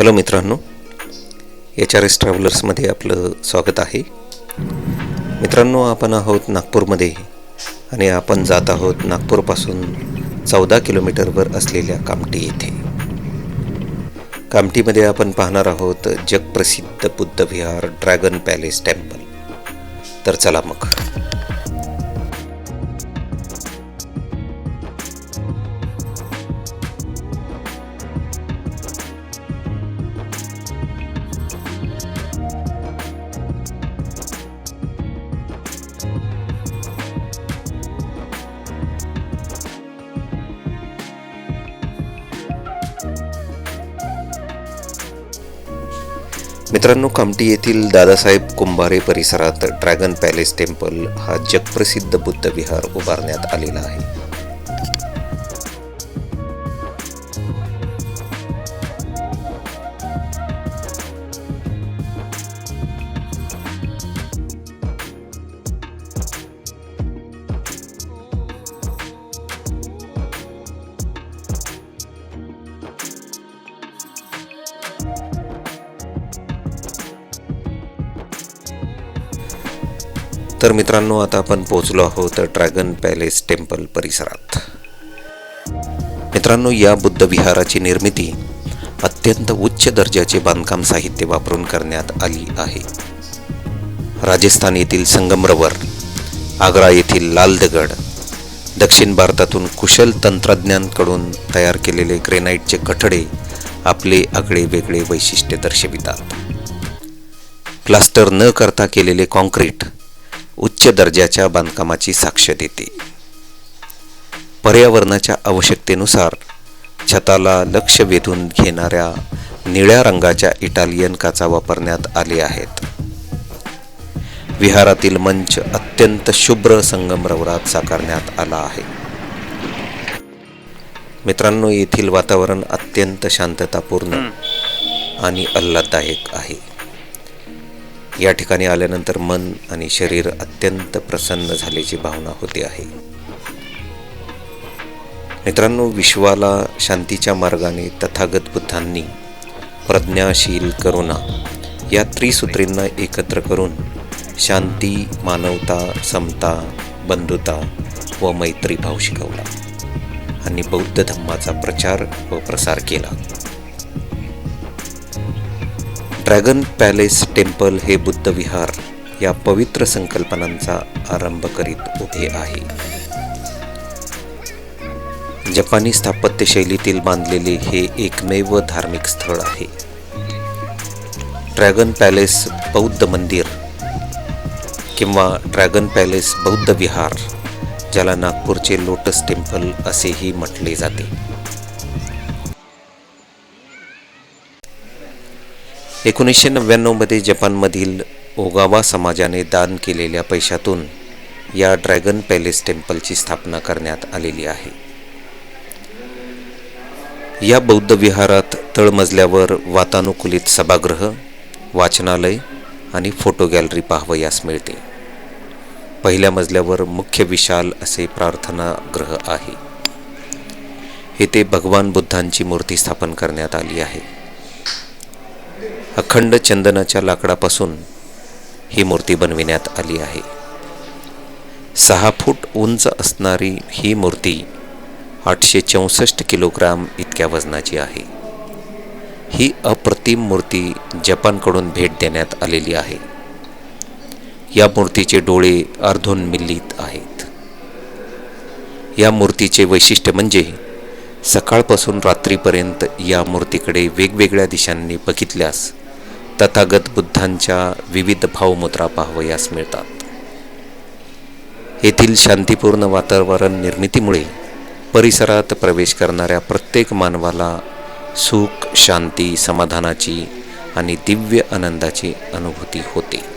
Hello मित्रांनो H R S ट्रॅव्हलर्समध्ये आपलं स्वागत आहे. मित्रांनो आपण आहोत नागपूरमध्ये आणि आपण जात आहोत नागपूरपासून चौदा किलोमीटरवर असलेल्या कामटी येथे. कामटीमध्ये आपण पाहणार आहोत जगप्रसिद्ध Buddha Vihar Dragon Palace Temple. तर चला मग. मित्रांनो कामटी येथील दादासाहेब कुंभारे परिसरात ड्रॅगन पॅलेस टेम्पल हा जगप्रसिद्ध बुद्ध विहार उभारण्यात आलेला आहे. तर मित्रांनो आता आपण पोहोचलो आहोत ड्रॅगन पॅलेस टेम्पल परिसरात. मित्रांनो या बुद्ध विहाराची निर्मिती अत्यंत उच्च दर्जाचे बांधकाम साहित्य वापरून करण्यात आली आहे. राजस्थान येथील संगमरवर आग्रा येथील लाल दगड दक्षिण भारतातून कुशल तंत्रज्ञांकडून तयार केलेले ग्रेनाईटचे कठडे आपले आगळे वेगळे वैशिष्ट्य दर्शवितात. प्लास्टर न करता केलेले कॉन्क्रीट उच्च दर्जाच्या बांधकामाची साक्ष देते. पर्यावरणाच्या आवश्यकतेनुसार छताला लक्ष वेधून घेणाऱ्या निळ्या रंगाच्या इटालियन काचा वापरण्यात आले आहेत. विहारातील मंच अत्यंत शुभ्र संगमरवरात साकारण्यात आला आहे. मित्रांनो येथील वातावरण अत्यंत शांततापूर्ण आणि आल्हाददायक आहे. या ठिकाणी आल्यानंतर मन आणि शरीर अत्यंत प्रसन्न झाल्याची भावना होते आहे. मित्रांनो विश्वाला शांतीच्या मार्गाने तथागत बुद्धांनी प्रज्ञाशील करुणा या त्रिसूत्रींना एकत्र करून शांती मानवता समता बंधुता व मैत्रीभाव शिकवला आणि बौद्ध धम्माचा प्रचार व प्रसार केला. ड्रॅगन पॅलेस टेम्पल हे बुद्ध विहार या पवित्र संकल्पनांचा आरंभ करीत उभे आहे. जपानी स्थापत्यशैलीतील बांधलेले हे एकमेव धार्मिक स्थळ आहे. ड्रॅगन पॅलेस बौद्ध मंदिर किंवा ड्रॅगन पॅलेस बौद्ध विहार ज्याला नागपूरचे लोटस टेम्पल असेही म्हटले जाते. एकोणीसशे नव्याण्णवमध्ये जपानमधील ओगावा समाजाने दान केलेल्या पैशातून या ड्रॅगन पॅलेस टेम्पलची स्थापना करण्यात आलेली आहे. या बौद्ध विहारात तळमजल्यावर वातानुकूलित सभागृह वाचनालय आणि फोटो गॅलरी पाहावयास मिळते. पहिल्या मजल्यावर मुख्य विशाल असे प्रार्थनागृह आहे. येथे भगवान बुद्धांची मूर्ती स्थापन करण्यात आली आहे. अखंड चंदनाच्या लाकडापासून ही मूर्ती बनविण्यात आली आहे. सहा फूट उंच असणारी ही मूर्ती आठशे चौसष्ट किलोग्राम इतक्या वजनाची आहे. ही अप्रतिम मूर्ती जपानकडून भेट देण्यात आलेली आहे. या मूर्तीचे डोळे अर्धोन्मिलित आहेत. या मूर्तीचे वैशिष्ट्य म्हणजे सकाळपासून रात्रीपर्यंत या मूर्तीकडे वेगवेगळ्या दिशांनी बघितल्यास तथागत बुद्धांच्या विविध भावमुद्रा पाहावयास मिळतात. येथील शांतीपूर्ण वातावरण निर्मितीमुळे परिसरात प्रवेश करणाऱ्या प्रत्येक मानवाला सुख शांती समाधानाची आणि दिव्य आनंदाची अनुभूती होते.